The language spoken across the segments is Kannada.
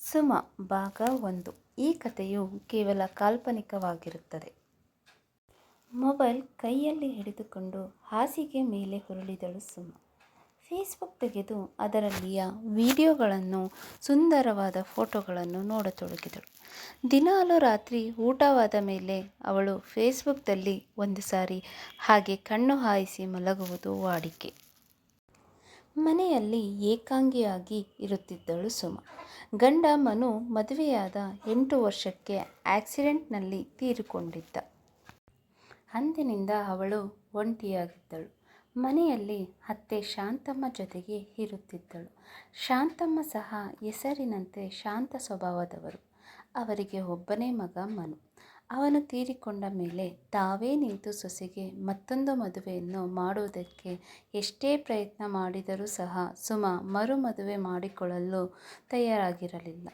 ಸುಮ ಭಾಗ ಒಂದು. ಈ ಕಥೆಯು ಕೇವಲ ಕಾಲ್ಪನಿಕವಾಗಿರುತ್ತದೆ. ಮೊಬೈಲ್ ಕೈಯಲ್ಲಿ ಹಿಡಿದುಕೊಂಡು ಹಾಸಿಗೆ ಮೇಲೆ ಹುರುಳಿದಳು ಸುಮ. ಫೇಸ್ಬುಕ್ ತೆಗೆದು ಅದರಲ್ಲಿಯ ವಿಡಿಯೋಗಳನ್ನು, ಸುಂದರವಾದ ಫೋಟೋಗಳನ್ನು ನೋಡತೊಡಗಿದಳು. ದಿನಾಲು ರಾತ್ರಿ ಊಟವಾದ ಮೇಲೆ ಅವಳು ಫೇಸ್ಬುಕ್ದಲ್ಲಿ ಒಂದು ಸಾರಿ ಹಾಗೆ ಕಣ್ಣು ಹಾಯಿಸಿ ಮಲಗುವುದು ವಾಡಿಕೆ. ಮನೆಯಲ್ಲಿ ಏಕಾಂಗಿಯಾಗಿ ಇರುತ್ತಿದ್ದಳು ಸುಮ. ಗಂಡ ಮನು ಮದುವೆಯಾದ ಎಂಟು ವರ್ಷಕ್ಕೆ ಆಕ್ಸಿಡೆಂಟ್ನಲ್ಲಿ ತೀರಿಕೊಂಡಿದ್ದ. ಅಂದಿನಿಂದ ಅವಳು ಒಂಟಿಯಾಗಿದ್ದಳು. ಮನೆಯಲ್ಲಿ ಅತ್ತೆ ಶಾಂತಮ್ಮ ಜೊತೆಗೆ ಇರುತ್ತಿದ್ದಳು. ಶಾಂತಮ್ಮ ಸಹ ಹೆಸರಿನಂತೆ ಶಾಂತ ಸ್ವಭಾವದವರು. ಅವರಿಗೆ ಒಬ್ಬನೇ ಮಗ ಮನು. ಅವನು ತೀರಿಕೊಂಡ ಮೇಲೆ ತಾವೇ ನಿಂತು ಸೊಸೆಗೆ ಮತ್ತೊಂದು ಮದುವೆಯನ್ನು ಮಾಡುವುದಕ್ಕೆ ಎಷ್ಟೇ ಪ್ರಯತ್ನ ಮಾಡಿದರೂ ಸಹ ಸುಮ ಮರು ಮದುವೆ ಮಾಡಿಕೊಳ್ಳಲು ತಯಾರಾಗಿರಲಿಲ್ಲ.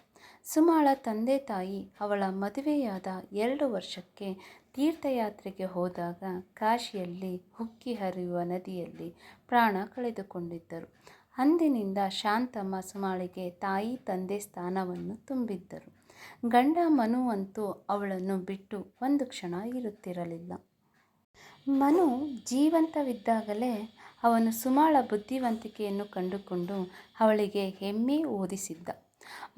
ಸುಮಾಳ ತಂದೆ ತಾಯಿ ಅವಳ ಮದುವೆಯಾದ ಎರಡು ವರ್ಷಕ್ಕೆ ತೀರ್ಥಯಾತ್ರೆಗೆ ಹೋದಾಗ ಕಾಶಿಯಲ್ಲಿ ಹುಕ್ಕಿ ಹರಿಯುವ ನದಿಯಲ್ಲಿ ಪ್ರಾಣ ಕಳೆದುಕೊಂಡಿದ್ದರು. ಅಂದಿನಿಂದ ಶಾಂತಮ್ಮ ಸುಮಾಳಿಗೆ ತಾಯಿ ತಂದೆ ಸ್ಥಾನವನ್ನು ತುಂಬಿದ್ದರು. ಗಂಡ ಮನು ಅಂತೂ ಅವಳನ್ನು ಬಿಟ್ಟು ಒಂದು ಕ್ಷಣ ಇರುತ್ತಿರಲಿಲ್ಲ. ಮನು ಜೀವಂತವಿದ್ದಾಗಲೇ ಅವನು ಸುಮಾಳ ಬುದ್ಧಿವಂತಿಕೆಯನ್ನು ಕಂಡುಕೊಂಡು ಅವಳಿಗೆ ಹೆಮ್ಮೆ ಓದಿಸಿದ್ದ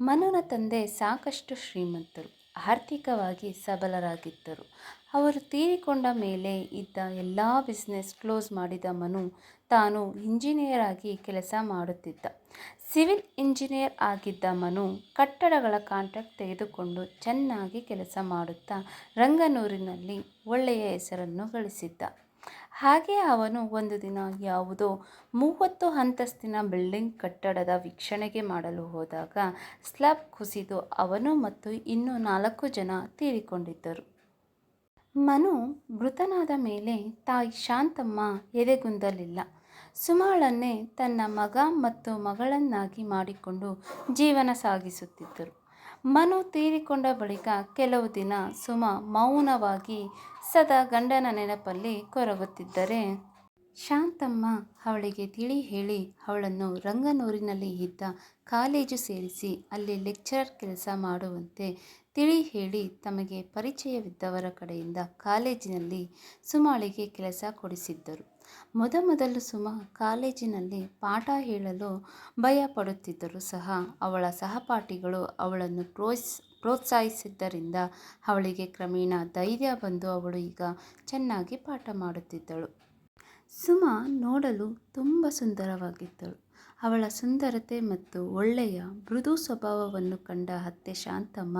ಮನುನ ತಂದೆ ಸಾಕಷ್ಟು ಶ್ರೀಮಂತರು. ಆರ್ಥಿಕವಾಗಿ ಸಬಲರಾಗಿದ್ದರು. ಅವರು ತೀರಿಕೊಂಡ ಮೇಲೆ ಇದ್ದ ಎಲ್ಲ ಬಿಸ್ನೆಸ್ ಕ್ಲೋಸ್ ಮಾಡಿದ ಮನು ತಾನು ಇಂಜಿನಿಯರ್ ಆಗಿ ಕೆಲಸ ಮಾಡುತ್ತಿದ್ದ. ಸಿವಿಲ್ ಇಂಜಿನಿಯರ್ ಆಗಿದ್ದ ಮನು ಕಟ್ಟಡಗಳ ಕಾಂಟ್ರಾಕ್ಟ್ ತೆಗೆದುಕೊಂಡು ಚೆನ್ನಾಗಿ ಕೆಲಸ ಮಾಡುತ್ತಾ ರಂಗನೂರಿನಲ್ಲಿ ಒಳ್ಳೆಯ ಹೆಸರನ್ನು ಗಳಿಸಿದ್ದ. ಹಾಗೆ ಅವನು ಒಂದು ದಿನ ಯಾವುದೋ ಮೂವತ್ತು ಅಂತಸ್ತಿನ ಬಿಲ್ಡಿಂಗ್ ಕಟ್ಟಡದ ವೀಕ್ಷಣೆಗೆ ಮಾಡಲು ಹೋದಾಗ ಸ್ಲ್ಯಾಬ್ ಕುಸಿದು ಅವನು ಮತ್ತು ಇನ್ನೂ ನಾಲ್ಕು ಜನ ತೀರಿಕೊಂಡಿದ್ದರು. ಮನು ಮೃತನಾದ ಮೇಲೆ ತಾಯಿ ಶಾಂತಮ್ಮ ಎದೆಗುಂದಲಿಲ್ಲ. ಸುಮಾಳನ್ನೇ ತನ್ನ ಮಗ ಮತ್ತು ಮಗಳನ್ನಾಗಿ ಮಾಡಿಕೊಂಡು ಜೀವನ ಸಾಗಿಸುತ್ತಿದ್ದರು. ಮನು ತೀರಿಕೊಂಡ ಬಳಿಕ ಕೆಲವು ದಿನ ಸುಮ ಮೌನವಾಗಿ ಸದಾ ಗಂಡನ ನೆನಪಲ್ಲಿ ಕೊರಗುತ್ತಿದ್ದರೆ. ಶಾಂತಮ್ಮ ಅವಳಿಗೆ ತಿಳಿ ಹೇಳಿ ಅವಳನ್ನು ರಂಗನೂರಿನಲ್ಲಿ ಇದ್ದ ಕಾಲೇಜು ಸೇರಿಸಿ ಅಲ್ಲಿ ಲೆಕ್ಚರರ್ ಕೆಲಸ ಮಾಡುವಂತೆ ತಿಳಿ ಹೇಳಿ ತಮಗೆ ಪರಿಚಯವಿದ್ದವರ ಕಡೆಯಿಂದ ಕಾಲೇಜಿನಲ್ಲಿ ಸುಮಾಳಿಗೆ ಕೆಲಸ ಕೊಡಿಸಿದ್ದರು. ಮೊದಮೊದಲು ಸುಮ ಕಾಲೇಜಿನಲ್ಲಿ ಪಾಠ ಹೇಳಲು ಭಯ ಪಡುತ್ತಿದ್ದರೂ ಸಹ ಅವಳ ಸಹಪಾಠಿಗಳು ಅವಳನ್ನು ಪ್ರೋತ್ಸ್ ಪ್ರೋತ್ಸಾಹಿಸಿದ್ದರಿಂದ ಅವಳಿಗೆ ಕ್ರಮೇಣ ಧೈರ್ಯ ಬಂದು ಅವಳು ಈಗ ಚೆನ್ನಾಗಿ ಪಾಠ ಮಾಡುತ್ತಿದ್ದಳು. ಸುಮ ನೋಡಲು ತುಂಬ ಸುಂದರವಾಗಿದ್ದಳು. ಅವಳ ಸುಂದರತೆ ಮತ್ತು ಒಳ್ಳೆಯ ಮೃದು ಸ್ವಭಾವವನ್ನು ಕಂಡ ಅತ್ತೆ ಶಾಂತಮ್ಮ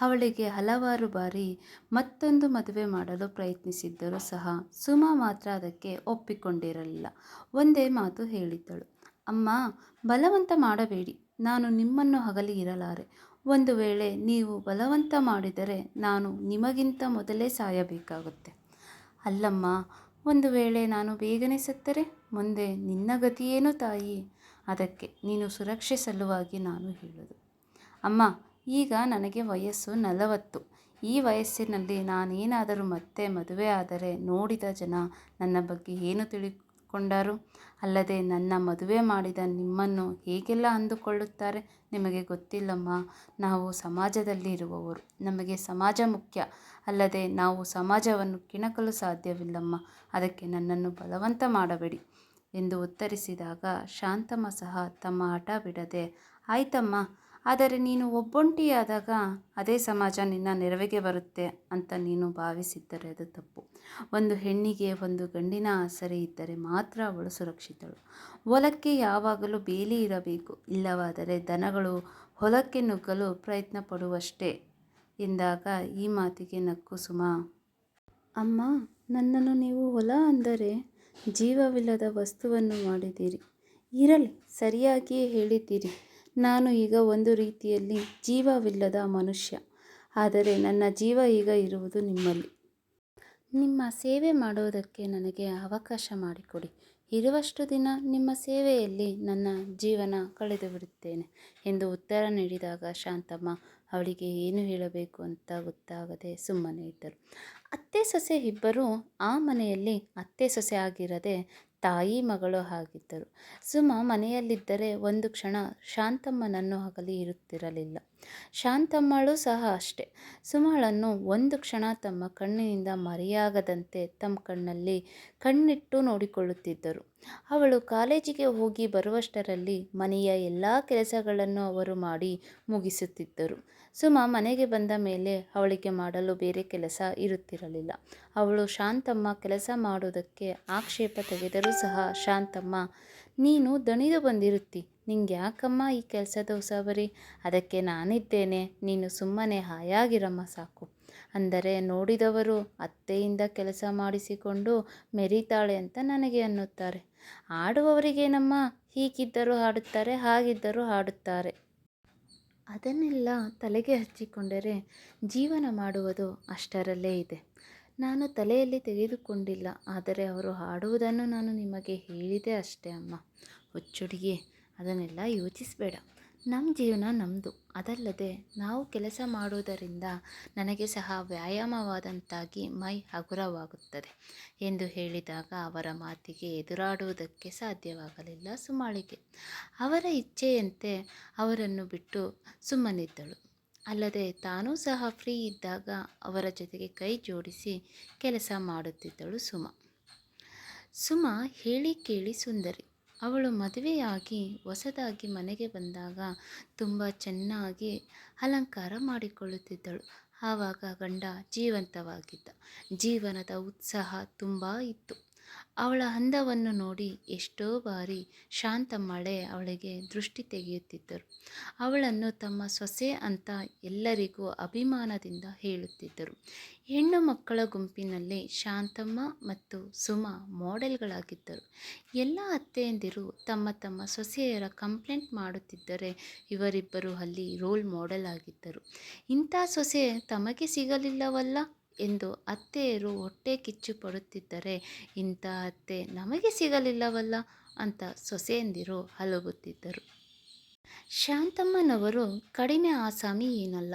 ಅವಳಿಗೆ ಹಲವಾರು ಬಾರಿ ಮತ್ತೊಂದು ಮದುವೆ ಮಾಡಲು ಪ್ರಯತ್ನಿಸಿದ್ದರೂ ಸಹ ಸುಮ ಮಾತ್ರ ಅದಕ್ಕೆ ಒಪ್ಪಿಕೊಂಡಿರಲಿಲ್ಲ. ಒಂದೇ ಮಾತು ಹೇಳಿದ್ದಳು. ಅಮ್ಮ, ಬಲವಂತ ಮಾಡಬೇಡಿ. ನಾನು ನಿಮ್ಮನ್ನು ಹಗಲಿ ಇರಲಾರೆ. ಒಂದು ವೇಳೆ ನೀವು ಬಲವಂತ ಮಾಡಿದರೆ ನಾನು ನಿಮಗಿಂತ ಮೊದಲೇ ಸಾಯಬೇಕಾಗುತ್ತೆ. ಅಲ್ಲಮ್ಮ, ಒಂದು ವೇಳೆ ನಾನು ಬೇಗನೆ ಸತ್ತರೆ, ಮುಂದೆ ನಿನ್ನ ಗತಿಯೇನು ತಾಯಿ, ಅದಕ್ಕೆ ನೀನು ಸುರಕ್ಷೆ ಸಲುವಾಗಿ ನಾನು ಹೇಳೋದು. ಅಮ್ಮ, ಈಗ ನನಗೆ ವಯಸ್ಸು ನಲವತ್ತು. ಈ ವಯಸ್ಸಿನಲ್ಲಿ ನಾನೇನಾದರೂ ಮತ್ತೆ ಮದುವೆ ಆದರೆ ನೋಡಿದ ಜನ ನನ್ನ ಬಗ್ಗೆ ಏನು ತಿಳಿದುಕೊಂಡರು ಅಲ್ಲದೆ ನನ್ನ ಮದುವೆ ಮಾಡಿದ ನಿಮ್ಮನ್ನು ಹೇಗೆಲ್ಲ ಅಂದುಕೊಳ್ಳುತ್ತಾರೆ? ನಿಮಗೆ ಗೊತ್ತಿಲ್ಲಮ್ಮ. ನಾವು ಸಮಾಜದಲ್ಲಿ ಇರುವವರು ನಮಗೆ ಸಮಾಜ ಮುಖ್ಯ. ಅಲ್ಲದೆ ನಾವು ಸಮಾಜವನ್ನು ಕಿಣಕಲು ಸಾಧ್ಯವಿಲ್ಲಮ್ಮ. ಅದಕ್ಕೆ ನನ್ನನ್ನು ಬಲವಂತ ಮಾಡಬೇಡಿ. ಎಂದು ಉತ್ತರಿಸಿದಾಗ ಶಾಂತಮ್ಮ ಸಹ ತಮ್ಮ ಹಠ ಬಿಡದೆ, ಆಯ್ತಮ್ಮ. ಆದರೆ ನೀನು ಒಬ್ಬೊಂಟಿಯಾದಾಗ ಅದೇ ಸಮಾಜ ನಿನ್ನ ನೆರವಿಗೆ ಬರುತ್ತೆ ಅಂತ ನೀನು ಭಾವಿಸಿದ್ದರೆ ಅದು ತಪ್ಪು. ಒಂದು ಹೆಣ್ಣಿಗೆ ಒಂದು ಗಂಡಿನ ಆಸರೆ ಇದ್ದರೆ ಮಾತ್ರ ಅವಳು ಸುರಕ್ಷಿತಳು. ಹೊಲಕ್ಕೆ ಯಾವಾಗಲೂ ಬೇಲಿ ಇರಬೇಕು. ಇಲ್ಲವಾದರೆ ದನಗಳು ಹೊಲಕ್ಕೆ ನುಗ್ಗಲು ಪ್ರಯತ್ನ ಪಡುವಷ್ಟೇ ಎಂದಾಗ ಈ ಮಾತಿಗೆ ನಕ್ಕು ಸುಮ. ಅಮ್ಮ, ನನ್ನನ್ನು ನೀವು ಹೊಲ ಅಂದರೆ ಜೀವವಿಲ್ಲದ ವಸ್ತುವನ್ನು ಮಾಡಿದ್ದೀರಿ. ಇರಲಿ, ಸರಿಯಾಗಿಯೇ ಹೇಳಿದ್ದೀರಿ. ನಾನು ಈಗ ಒಂದು ರೀತಿಯಲ್ಲಿ ಜೀವವಿಲ್ಲದ ಮನುಷ್ಯ. ಆದರೆ ನನ್ನ ಜೀವ ಈಗ ಇರುವುದು ನಿಮ್ಮಲ್ಲಿ. ನಿಮ್ಮ ಸೇವೆ ಮಾಡುವುದಕ್ಕೆ ನನಗೆ ಅವಕಾಶ ಮಾಡಿಕೊಡಿ. ಇರುವಷ್ಟು ದಿನ ನಿಮ್ಮ ಸೇವೆಯಲ್ಲಿ ನನ್ನ ಜೀವನ ಕಳೆದು ಬಿಡುತ್ತೇನೆ ಎಂದು ಉತ್ತರ ನೀಡಿದಾಗ ಶಾಂತಮ್ಮ ಅವಳಿಗೆ ಏನು ಹೇಳಬೇಕು ಅಂತ ಗೊತ್ತಾಗದೆ ಸುಮ್ಮನೆ ಇದ್ದರು. ಅತ್ತೆ ಸೊಸೆ ಇಬ್ಬರು ಆ ಮನೆಯಲ್ಲಿ ಅತ್ತೆ ಸೊಸೆ ಆಗಿರದೆ ತಾಯಿ ಮಗಳು ಆಗಿದ್ದರು. ಸುಮ ಮನೆಯಲ್ಲಿದ್ದರೆ ಒಂದು ಕ್ಷಣ ಶಾಂತಮ್ಮನನ್ನು ಅಗಲಿ ಇರುತ್ತಿರಲಿಲ್ಲ. ಶಾಂತಮ್ಮಳು ಸಹ ಅಷ್ಟೆ. ಸುಮಳನ್ನು ಒಂದು ಕ್ಷಣ ತಮ್ಮ ಕಣ್ಣಿನಿಂದ ಮರೆಯಾಗದಂತೆ ತಮ್ಮ ಕಣ್ಣಲ್ಲಿ ಕಣ್ಣಿಟ್ಟು ನೋಡಿಕೊಳ್ಳುತ್ತಿದ್ದರು. ಅವಳು ಕಾಲೇಜಿಗೆ ಹೋಗಿ ಬರುವಷ್ಟರಲ್ಲಿ ಮನೆಯ ಎಲ್ಲ ಕೆಲಸಗಳನ್ನು ಅವರು ಮಾಡಿ ಮುಗಿಸುತ್ತಿದ್ದರು. ಸುಮ ಮನೆಗೆ ಬಂದ ಮೇಲೆ ಅವಳಿಗೆ ಮಾಡಲು ಬೇರೆ ಕೆಲಸ ಇರುತ್ತಿರಲಿಲ್ಲ. ಅವಳು ಶಾಂತಮ್ಮ ಕೆಲಸ ಮಾಡುವುದಕ್ಕೆ ಆಕ್ಷೇಪ ತೆಗೆದರೂ ಸಹ, ಶಾಂತಮ್ಮ, ನೀನು ದಣಿದು ಬಂದಿರುತ್ತಿ. ನಿಂಗೆ ಯಾಕಮ್ಮ ಈ ಕೆಲಸದ ಉಸಾಬರಿ ಅದಕ್ಕೆ ನಾನಿದ್ದೇನೆ. ನೀನು ಸುಮ್ಮನೆ ಹಾಯಾಗಿರಮ್ಮ ಸಾಕು. ಅಂದರೆ ನೋಡಿದವರು ಅತ್ತೆಯಿಂದ ಕೆಲಸ ಮಾಡಿಸಿಕೊಂಡು ಮೆರೀತಾಳೆ ಅಂತ ನನಗೆ ಅನ್ನುತ್ತಾರೆ. ಆಡುವವರಿಗೇನಮ್ಮ? ಹೀಗಿದ್ದರೂ ಹಾಡುತ್ತಾರೆ, ಹಾಗಿದ್ದರೂ ಹಾಡುತ್ತಾರೆ. ಅದನ್ನೆಲ್ಲ ತಲೆಗೆ ಹಚ್ಚಿಕೊಂಡರೆ ಜೀವನ ಮಾಡುವುದು ಅಷ್ಟರಲ್ಲೇ ಇದೆ. ನಾನು ತಲೆಯಲ್ಲಿ ತೆಗೆದುಕೊಂಡಿಲ್ಲ. ಆದರೆ ಅವರು ಹಾಡುವುದನ್ನು ನಾನು ನಿಮಗೆ ಹೇಳಿದೆ ಅಷ್ಟೇ ಅಮ್ಮ. ಹುಚ್ಚುಡಿಗೆ ಅದನ್ನೆಲ್ಲ ಯೋಚಿಸಬೇಡ. ನಮ್ಮ ಜೀವನ ನಮ್ಮದು ಅದಲ್ಲದೆ ನಾವು ಕೆಲಸ ಮಾಡುವುದರಿಂದ ನನಗೆ ಸಹ ವ್ಯಾಯಾಮವಾದಂತಾಗಿ ಮೈ ಹಗುರವಾಗುತ್ತದೆ ಎಂದು ಹೇಳಿದಾಗ ಅವರ ಮಾತಿಗೆ ಎದುರಾಡುವುದಕ್ಕೆ ಸಾಧ್ಯವಾಗಲಿಲ್ಲ ಸುಮಾಳಿಗೆ. ಅವರ ಇಚ್ಛೆಯಂತೆ ಅವರನ್ನು ಬಿಟ್ಟು ಸುಮ್ಮನಿದ್ದಳು. ಅಲ್ಲದೆ ತಾನೂ ಸಹ ಫ್ರೀ ಇದ್ದಾಗ ಅವರ ಜೊತೆಗೆ ಕೈ ಜೋಡಿಸಿ ಕೆಲಸ ಮಾಡುತ್ತಿದ್ದಳು ಸುಮ. ಸುಮ ಹೇಳಿ ಕೇಳಿ ಸುಂದರಿ. ಅವಳು ಮದುವೆಯಾಗಿ ಹೊಸದಾಗಿ ಮನೆಗೆ ಬಂದಾಗ ತುಂಬ ಚೆನ್ನಾಗಿ ಅಲಂಕಾರ ಮಾಡಿಕೊಳ್ಳುತ್ತಿದ್ದಳು. ಆವಾಗ ಗಂಡ ಜೀವಂತವಾಗಿದ್ದ. ಜೀವನದ ಉತ್ಸಾಹ ತುಂಬ ಇತ್ತು. ಅವಳ ಅಂದವನ್ನು ನೋಡಿ ಎಷ್ಟೋ ಬಾರಿ ಶಾಂತಮ್ಮಳೆ ಅವಳಿಗೆ ದೃಷ್ಟಿ ತೆಗೆಯುತ್ತಿದ್ದರು. ಅವಳನ್ನು ತಮ್ಮ ಸೊಸೆ ಅಂತ ಎಲ್ಲರಿಗೂ ಅಭಿಮಾನದಿಂದ ಹೇಳುತ್ತಿದ್ದರು. ಹೆಣ್ಣು ಮಕ್ಕಳ ಗುಂಪಿನಲ್ಲಿ ಶಾಂತಮ್ಮ ಮತ್ತು ಸುಮಾ ಮಾಡೆಲ್ಗಳಾಗಿದ್ದರು. ಎಲ್ಲ ಅತ್ತೆಯಂದಿರು ತಮ್ಮ ತಮ್ಮ ಸೊಸೆಯರ ಕಂಪ್ಲೇಂಟ್ ಮಾಡುತ್ತಿದ್ದರೆ ಇವರಿಬ್ಬರು ಅಲ್ಲಿ ರೋಲ್ ಮಾಡೆಲ್ ಆಗಿದ್ದರು. ಇಂಥ ಸೊಸೆ ತಮಗೆ ಸಿಗಲಿಲ್ಲವಲ್ಲ? ಎಂದು ಅತ್ತೆಯರು ಹೊಟ್ಟೆ ಕಿಚ್ಚು ಪಡುತ್ತಿದ್ದರೆ ಇಂಥ ಅತ್ತೆ ನಮಗೆ ಸಿಗಲಿಲ್ಲವಲ್ಲ? ಅಂತ ಸೊಸೆಯಂದಿರು ಹಲಗುತ್ತಿದ್ದರು. ಶಾಂತಮ್ಮನವರು ಕಡಿಮೆ ಆಸಾಮಿ ಏನಲ್ಲ.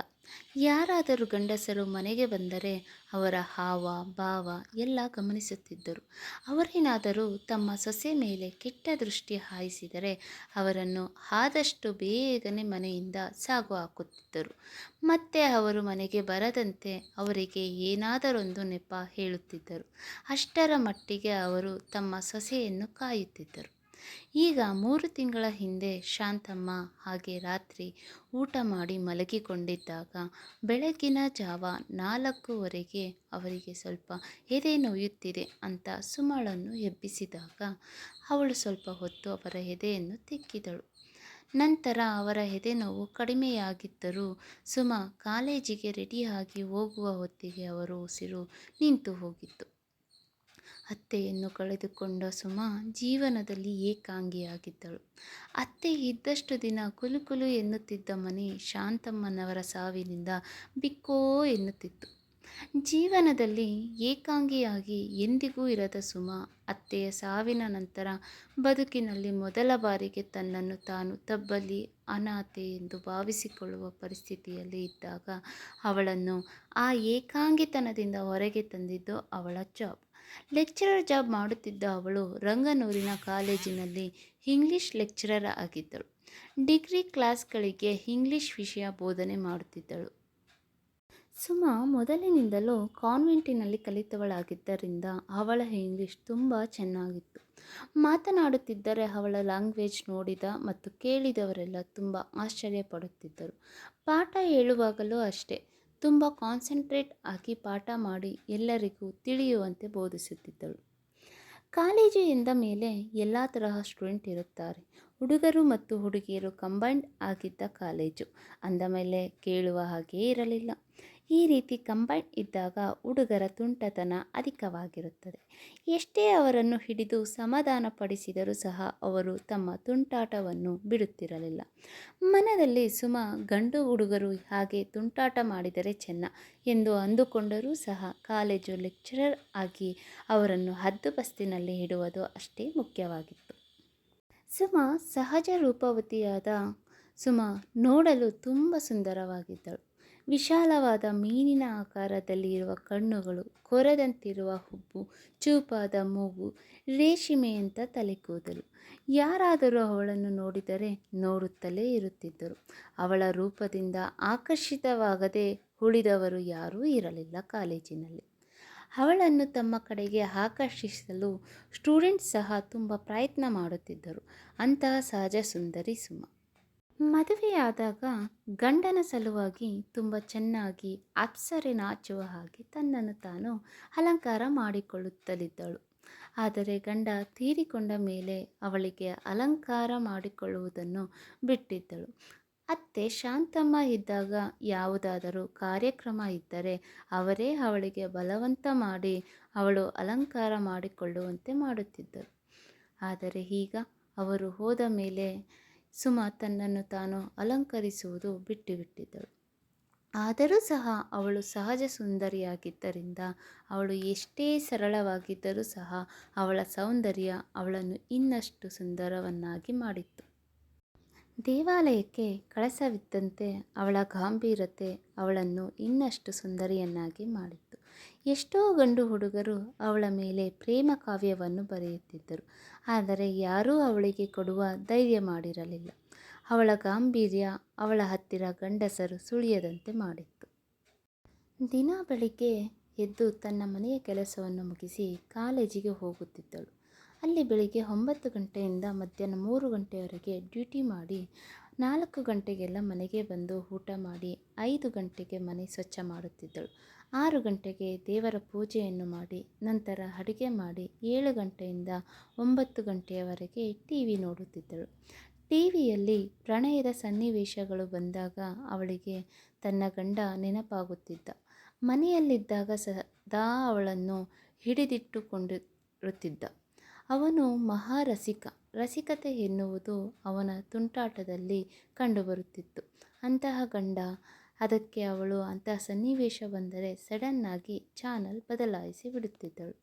ಯಾರಾದರೂ ಗಂಡಸರು ಮನೆಗೆ ಬಂದರೆ ಅವರ ಹಾವ, ಭಾವ ಎಲ್ಲ ಗಮನಿಸುತ್ತಿದ್ದರು. ಅವರೇನಾದರೂ ತಮ್ಮ ಸೊಸೆ ಮೇಲೆ ಕೆಟ್ಟ ದೃಷ್ಟಿ ಹಾಯಿಸಿದರೆ ಅವರನ್ನು ಆದಷ್ಟು ಬೇಗನೆ ಮನೆಯಿಂದ ಸಾಗು ಹಾಕುತ್ತಿದ್ದರು. ಮತ್ತೆ ಅವರು ಮನೆಗೆ ಬರದಂತೆ ಅವರಿಗೆ ಏನಾದರೊಂದು ನೆಪ ಹೇಳುತ್ತಿದ್ದರು. ಅಷ್ಟರ ಮಟ್ಟಿಗೆ ಅವರು ತಮ್ಮ ಸೊಸೆಯನ್ನು ಕಾಯುತ್ತಿದ್ದರು. ಈಗ ಮೂರು ತಿಂಗಳ ಹಿಂದೆ ಶಾಂತಮ್ಮ ಹಾಗೆ ರಾತ್ರಿ ಊಟ ಮಾಡಿ ಮಲಗಿಕೊಂಡಿದ್ದಾಗ ಬೆಳಗಿನ ಜಾವ ನಾಲ್ಕೂವರೆಗೆ ಅವರಿಗೆ ಸ್ವಲ್ಪ ಎದೆ ನೋಯುತ್ತಿದೆ ಅಂತ ಸುಮಳನ್ನು ಎಬ್ಬಿಸಿದಾಗ ಅವಳು ಸ್ವಲ್ಪ ಹೊತ್ತು ಅವರ ಎದೆಯನ್ನು ತಿಕ್ಕಿದಳು. ನಂತರ ಅವರ ಎದೆ ನೋವು ಕಡಿಮೆಯಾಗಿದ್ದರೂ ಸುಮ ಕಾಲೇಜಿಗೆ ರೆಡಿಯಾಗಿ ಹೋಗುವ ಹೊತ್ತಿಗೆ ಅವರು ಉಸಿರು ನಿಂತು ಹೋಗಿತ್ತು. ಅತ್ತೆಯನ್ನು ಕಳೆದುಕೊಂಡ ಸುಮ ಜೀವನದಲ್ಲಿ ಏಕಾಂಗಿಯಾಗಿದ್ದಳು. ಅತ್ತೆ ಇದ್ದಷ್ಟು ದಿನ ಕುಲುಕುಲು ಎನ್ನುತ್ತಿದ್ದ ಮನೆ ಶಾಂತಮ್ಮನವರ ಸಾವಿನಿಂದ ಬಿಕ್ಕೋ ಎನ್ನುತ್ತಿತ್ತು. ಜೀವನದಲ್ಲಿ ಏಕಾಂಗಿಯಾಗಿ ಎಂದಿಗೂ ಇರದ ಸುಮ ಅತ್ತೆಯ ಸಾವಿನ ನಂತರ ಬದುಕಿನಲ್ಲಿ ಮೊದಲ ಬಾರಿಗೆ ತನ್ನನ್ನು ತಾನು ತಬ್ಬಲಿ ಅನಾಥೆ ಎಂದು ಭಾವಿಸಿಕೊಳ್ಳುವ ಪರಿಸ್ಥಿತಿಯಲ್ಲಿ ಇದ್ದಾಗ ಅವಳನ್ನು ಆ ಏಕಾಂಗಿತನದಿಂದ ಹೊರಗೆ ತಂದಿದ್ದು ಅವಳ ಜಾಬ್ ಲೆಕ್ಚರರ್ ಜಾಬ್ ಮಾಡುತ್ತಿದ್ದ ಅವಳು ರಂಗನೂರಿನ ಕಾಲೇಜಿನಲ್ಲಿ ಇಂಗ್ಲಿಷ್ ಲೆಕ್ಚರರ್ ಆಗಿದ್ದಳು. ಡಿಗ್ರಿ ಕ್ಲಾಸ್ಗಳಿಗೆ ಇಂಗ್ಲಿಷ್ ವಿಷಯ ಬೋಧನೆ ಮಾಡುತ್ತಿದ್ದಳು. ಸುಮ ಮೊದಲಿನಿಂದಲೂ ಕಾನ್ವೆಂಟಿನಲ್ಲಿ ಕಲಿತವಳಾಗಿದ್ದರಿಂದ ಅವಳ ಇಂಗ್ಲಿಷ್ ತುಂಬ ಚೆನ್ನಾಗಿತ್ತು. ಮಾತನಾಡುತ್ತಿದ್ದರೆ ಅವಳ ಲ್ಯಾಂಗ್ವೇಜ್ ನೋಡಿದ ಮತ್ತು ಕೇಳಿದವರೆಲ್ಲ ತುಂಬ ಆಶ್ಚರ್ಯಪಡುತ್ತಿದ್ದರು. ಪಾಠ ಹೇಳುವಾಗಲೂ ಅಷ್ಟೇ. ತುಂಬ ಕಾನ್ಸಂಟ್ರೇಟ್ ಆಗಿ ಪಾಠ ಮಾಡಿ ಎಲ್ಲರಿಗೂ ತಿಳಿಯುವಂತೆ ಬೋಧಿಸುತ್ತಿದ್ದಳು. ಕಾಲೇಜು ಎಂದ ಮೇಲೆ ಎಲ್ಲ ತರಹ ಸ್ಟೂಡೆಂಟ್ ಇರುತ್ತಾರೆ. ಹುಡುಗರು ಮತ್ತು ಹುಡುಗಿಯರು ಕಂಬೈಂಡ್ ಆಗಿದ್ದ ಕಾಲೇಜು. ಅಂದ ಮೇಲೆ ಕೇಳುವ ಹಾಗೇ ಇರಲಿಲ್ಲ. ಈ ರೀತಿ ಕಂಬೈಂಡ್ ಇದ್ದಾಗ ಹುಡುಗರ ತುಂಟತನ ಅಧಿಕವಾಗಿರುತ್ತದೆ. ಎಷ್ಟೇ ಅವರನ್ನು ಹಿಡಿದು ಸಮಾಧಾನಪಡಿಸಿದರೂ ಸಹ ಅವರು ತಮ್ಮ ತುಂಟಾಟವನ್ನು ಬಿಡುತ್ತಿರಲಿಲ್ಲ. ಮನದಲ್ಲಿ, ಸುಮ, ಗಂಡು ಹುಡುಗರು ಹಾಗೆ ತುಂಟಾಟ ಮಾಡಿದರೆ ಚೆನ್ನ ಎಂದು ಅಂದುಕೊಂಡರೂ ಸಹ ಕಾಲೇಜು ಲೆಕ್ಚರರ್ ಆಗಿ ಅವರನ್ನು ಹದ್ದುಬಸ್ತಿನಲ್ಲಿ ಇಡುವುದು ಅಷ್ಟೇ ಮುಖ್ಯವಾಗಿತ್ತು. ಸುಮ, ಸಹಜ ರೂಪವತಿಯಾದ ಸುಮ ನೋಡಲು ತುಂಬ ಸುಂದರವಾಗಿದ್ದಳು. ವಿಶಾಲವಾದ ಮೀನಿನ ಆಕಾರದಲ್ಲಿ ಇರುವ ಕಣ್ಣುಗಳು, ಕೊರೆದಂತಿರುವ ಹುಬ್ಬು, ಚೂಪಾದ ಮೂಗು ರೇಷ್ಮೆಯಂಥ ತಲೆಕೂದಲು. ಯಾರಾದರೂ ಅವಳನ್ನು ನೋಡಿದರೆ ನೋಡುತ್ತಲೇ ಇರುತ್ತಿದ್ದರು. ಅವಳ ರೂಪದಿಂದ ಆಕರ್ಷಿತವಾಗದೆ ಉಳಿದವರು ಯಾರೂ ಇರಲಿಲ್ಲ ಕಾಲೇಜಿನಲ್ಲಿ. ಅವಳನ್ನು ತಮ್ಮ ಕಡೆಗೆ ಆಕರ್ಷಿಸಲು ಸ್ಟೂಡೆಂಟ್ಸ್ ಸಹ ತುಂಬ ಪ್ರಯತ್ನ ಮಾಡುತ್ತಿದ್ದರು. ಅಂತಹ ಸಹಜ ಸುಂದರಿ ಸುಮ. ಮದುವೆಯಾದಾಗ ಗಂಡನ ಸಲುವಾಗಿ ತುಂಬ ಚೆನ್ನಾಗಿ ಅಪ್ಸರೆ ನಾಚುವ ಹಾಗೆ ತನ್ನನ್ನು ತಾನು ಅಲಂಕಾರ ಮಾಡಿಕೊಳ್ಳುತ್ತಲಿದ್ದಳು. ಆದರೆ ಗಂಡ ತೀರಿಕೊಂಡ ಮೇಲೆ ಅವಳಿಗೆ ಅಲಂಕಾರ ಮಾಡಿಕೊಳ್ಳುವುದನ್ನು ಬಿಟ್ಟಿದ್ದಳು. ಅತ್ತೆ ಶಾಂತಮ್ಮ ಇದ್ದಾಗ ಯಾವುದಾದರೂ ಕಾರ್ಯಕ್ರಮ ಇದ್ದರೆ ಅವರೇ ಅವಳಿಗೆ ಬಲವಂತ ಮಾಡಿ ಅವಳು ಅಲಂಕಾರ ಮಾಡಿಕೊಳ್ಳುವಂತೆ ಮಾಡುತ್ತಿದ್ದರು. ಆದರೆ ಈಗ ಅವರು ಹೋದ ಮೇಲೆ ಸುಮ ತನ್ನನ್ನು ತಾನು ಅಲಂಕರಿಸುವುದು ಬಿಟ್ಟುಬಿಟ್ಟಿದ್ದಳು ಆದರೂ ಸಹ ಅವಳು ಸಹಜ ಸುಂದರಿಯಾಗಿದ್ದರಿಂದ, ಅವಳು ಎಷ್ಟೇ ಸರಳವಾಗಿದ್ದರೂ ಸಹ ಅವಳ ಸೌಂದರ್ಯ ಅವಳನ್ನು ಇನ್ನಷ್ಟು ಸುಂದರವನ್ನಾಗಿ ಮಾಡಿತ್ತು. ದೇವಾಲಯಕ್ಕೆ ಕಳಸವಿದ್ದಂತೆ ಅವಳ ಗಾಂಭೀರತೆ ಅವಳನ್ನು ಇನ್ನಷ್ಟು ಸುಂದರಿಯನ್ನಾಗಿ ಮಾಡಿತ್ತು ಎಷ್ಟೋ ಗಂಡು ಹುಡುಗರು ಅವಳ ಮೇಲೆ ಪ್ರೇಮ ಕಾವ್ಯವನ್ನು ಬರೆಯುತ್ತಿದ್ದರು. ಆದರೆ ಯಾರೂ ಅವಳಿಗೆ ಕೊಡುವ ಧೈರ್ಯ ಮಾಡಿರಲಿಲ್ಲ. ಅವಳ ಗಾಂಭೀರ್ಯ ಅವಳ ಹತ್ತಿರ ಗಂಡಸರು ಸುಳಿಯದಂತೆ ಮಾಡಿತ್ತು. ದಿನ ಬೆಳಿಗ್ಗೆ ಎದ್ದು ತನ್ನ ಮನೆಯ ಕೆಲಸವನ್ನು ಮುಗಿಸಿ ಕಾಲೇಜಿಗೆ ಹೋಗುತ್ತಿದ್ದಳು. ಅಲ್ಲಿ ಬೆಳಿಗ್ಗೆ ಒಂಬತ್ತು ಗಂಟೆಯಿಂದ ಮಧ್ಯಾಹ್ನ ಮೂರು ಗಂಟೆಯವರೆಗೆ ಡ್ಯೂಟಿ ಮಾಡಿ ನಾಲ್ಕು ಗಂಟೆಗೆಲ್ಲ ಮನೆಗೆ ಬಂದು ಊಟ ಮಾಡಿ ಐದು ಗಂಟೆಗೆ ಮನೆ ಸ್ವಚ್ಛ ಮಾಡುತ್ತಿದ್ದಳು. ಆರು ಗಂಟೆಗೆ ದೇವರ ಪೂಜೆಯನ್ನು ಮಾಡಿ, ನಂತರ ಅಡುಗೆ ಮಾಡಿ ಏಳು ಗಂಟೆಯಿಂದ ಒಂಬತ್ತು ಗಂಟೆಯವರೆಗೆ ಟಿ ವಿ ನೋಡುತ್ತಿದ್ದಳು. ಟಿ ವಿಯಲ್ಲಿ ಪ್ರಣಯದ ಸನ್ನಿವೇಶಗಳು ಬಂದಾಗ ಅವಳಿಗೆ ತನ್ನ ಗಂಡ ನೆನಪಾಗುತ್ತಿದ್ದ. ಮನೆಯಲ್ಲಿದ್ದಾಗ ಸದಾ ಅವಳನ್ನು ಹಿಡಿದಿಟ್ಟುಕೊಂಡಿರುತ್ತಿದ್ದ. ಅವನು ಮಹಾರಸಿಕ. ರಸಿಕತೆ ಎನ್ನುವುದು ಅವನ ತುಂಟಾಟದಲ್ಲಿ ಕಂಡುಬರುತ್ತಿತ್ತು. ಅಂತಹ ಗಂಡ ಅದಕ್ಕೆ ಅವಳು ಅಂತಹ ಸನ್ನಿವೇಶ ಬಂದರೆ ಸಡನ್ನಾಗಿ ಚಾನಲ್ ಬದಲಾಯಿಸಿ ಬಿಡುತ್ತಿದ್ದಳು.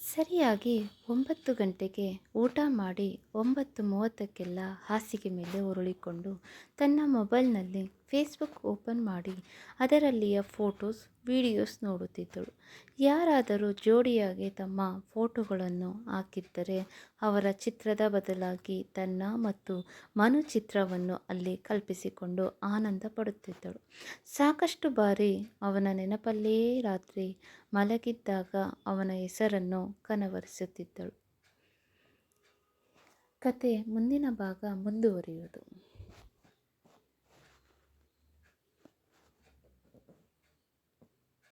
ಸರಿಯಾಗಿ ಒಂಬತ್ತು ಗಂಟೆಗೆ ಊಟ ಮಾಡಿ ಒಂಬತ್ತು ಮೂವತ್ತಕ್ಕೆಲ್ಲ ಹಾಸಿಗೆ ಮೇಲೆ ಉರುಳಿಕೊಂಡು ತನ್ನ ಮೊಬೈಲ್ನಲ್ಲಿ ಫೇಸ್ಬುಕ್ ಓಪನ್ ಮಾಡಿ ಅದರಲ್ಲಿಯ ಫೋಟೋಸ್, ವಿಡಿಯೋಸ್ ನೋಡುತ್ತಿದ್ದಳು. ಯಾರಾದರೂ ಜೋಡಿಯಾಗಿ ತಮ್ಮ ಫೋಟೋಗಳನ್ನು ಹಾಕಿದ್ದರೆ ಅವರ ಚಿತ್ರದ ಬದಲಾಗಿ ತನ್ನ ಮತ್ತು ಮನು ಚಿತ್ರವನ್ನು ಅಲ್ಲಿ ಕಲ್ಪಿಸಿಕೊಂಡು ಆನಂದ ಪಡುತ್ತಿದ್ದಳು. ಸಾಕಷ್ಟು ಬಾರಿ ಅವನ ನೆನಪಲ್ಲೇ ರಾತ್ರಿ ಮಲಗಿದ್ದಾಗ ಅವನ ಹೆಸರನ್ನು ಕನವರಿಸುತ್ತಿದ್ದಳು. ಕತೆ ಮುಂದಿನ ಭಾಗ ಮುಂದುವರಿಯುವುದು.